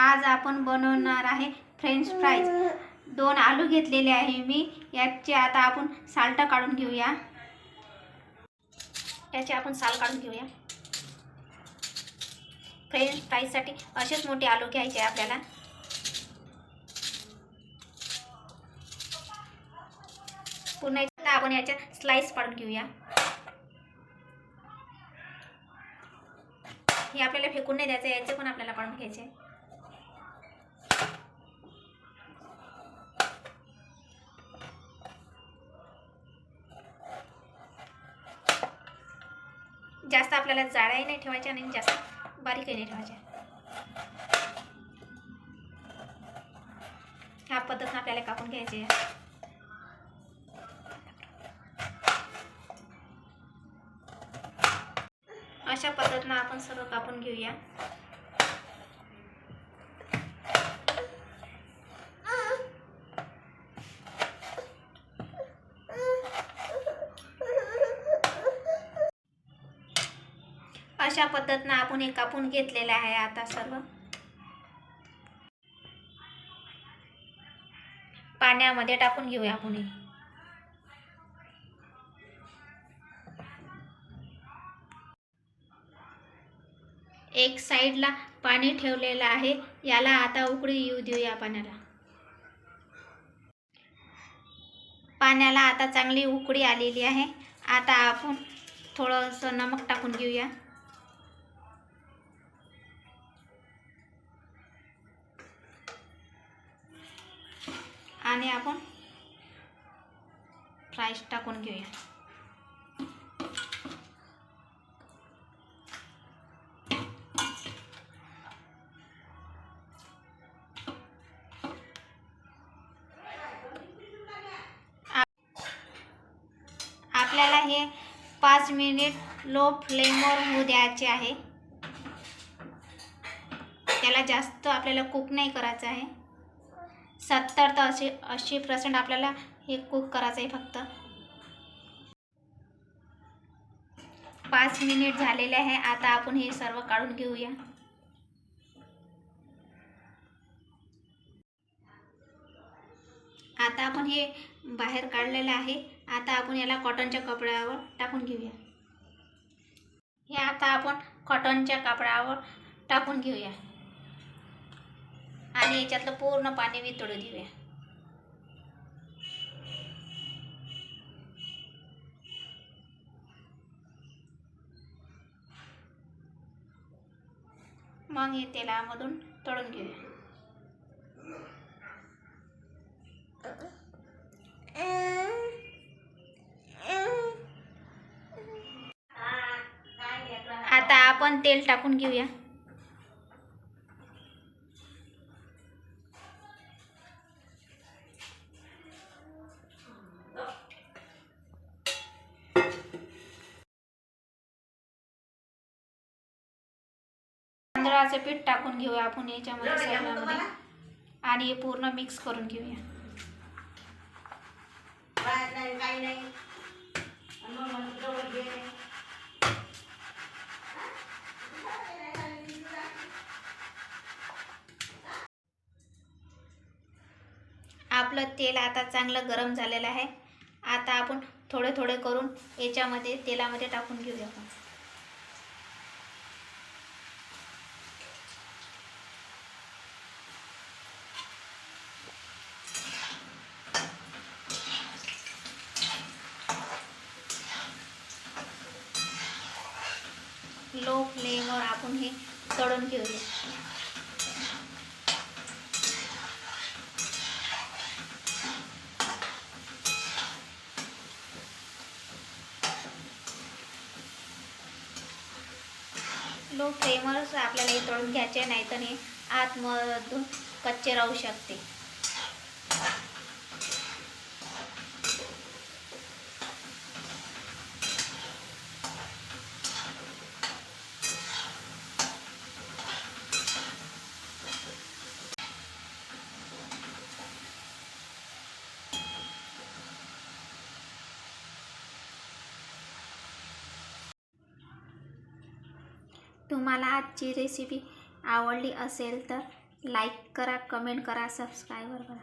आज आपण बनवणार आहे फ्रेंच फ्राईज दोन आलू घेतलेले आहे मी. याचे आता आपण साल्ट काढून घेऊया. याचे आपण साल काढून घेऊया. फ्रेंच फ्राईजसाठी असेच मोठे आलू घ्यायचे आपल्याला. पुन्हा आता आपण याच्या स्लाइस पाडून घेऊया. हे आपल्याला फेकून नाही द्यायचं याचे पण आपल्याला पाडून घ्यायचे. जास्त आपल्याला जाळ्याही नाही ठेवायच्या आणि जास्त बारीकही नाही ठेवायच्या. ह्या पद्धतीनं आपल्याला कापून घ्यायचे आहे. अशा पद्धतीनं आपण सर्व कापून घेऊया. अशा पद्धतीनं आपण हे कापून घेतलेलं आहे आता सर्व. पाण्यामध्ये टाकून घेऊया आपण हे. एक साईडला पाणी ठेवलेलं आहे. याला आता उकळी येऊ देऊया पाण्याला. पाण्याला आता चांगली उकळी आलेली आहे. आता आपण थोडंसं नमक टाकून घेऊया. आणि आपण फ्राईज टाकून घेऊया. आपल्याला हे पाच मिनिट लो फ्लेमवर होऊ द्यायचे आहे. त्याला जास्त आपल्याला कुक नाही करायचं आहे. सत्तर तर असे ऐंशी पर्सेंट आपल्याला हे कुक करायचं आहे फक्त. पाच मिनिट झालेले आहे आता आपण हे सर्व काढून घेऊया. आता आपण हे बाहेर काढलेलं आहे आता आपण याला कॉटनच्या कपड्यावर टाकून घेऊया. हे आता आपण कॉटनच्या कपड्यावर टाकून घेऊया. आणि याच्यातलं पूर्ण पाणी वितळू देऊया. मग हे तेलामधून तळून घेऊया. आता आपण तेल टाकून घेऊया. तांदळाचं पीठ टाकून घेऊया आपण याच्यामध्ये सगळ्यामध्ये. आणि हे पूर्ण मिक्स करून घेऊया. काही नाही. आपलं तेल आता चांगलं गरम झालेलं आहे. आता आपण थोडे थोडे करून याच्यामध्ये तेलामध्ये टाकून घेऊया आपण. लो फ्लेमवर आपण हे तळून घेऊया लो फ्लेमवरच आपल्याला हे तळून घ्यायचे नाही तर हे आतमधून कच्चे राहू शकते. तुम्हाला आजची रेसिपी आवडली असेल तर लाईक करा कमेंट करा सबस्क्राईबर करा.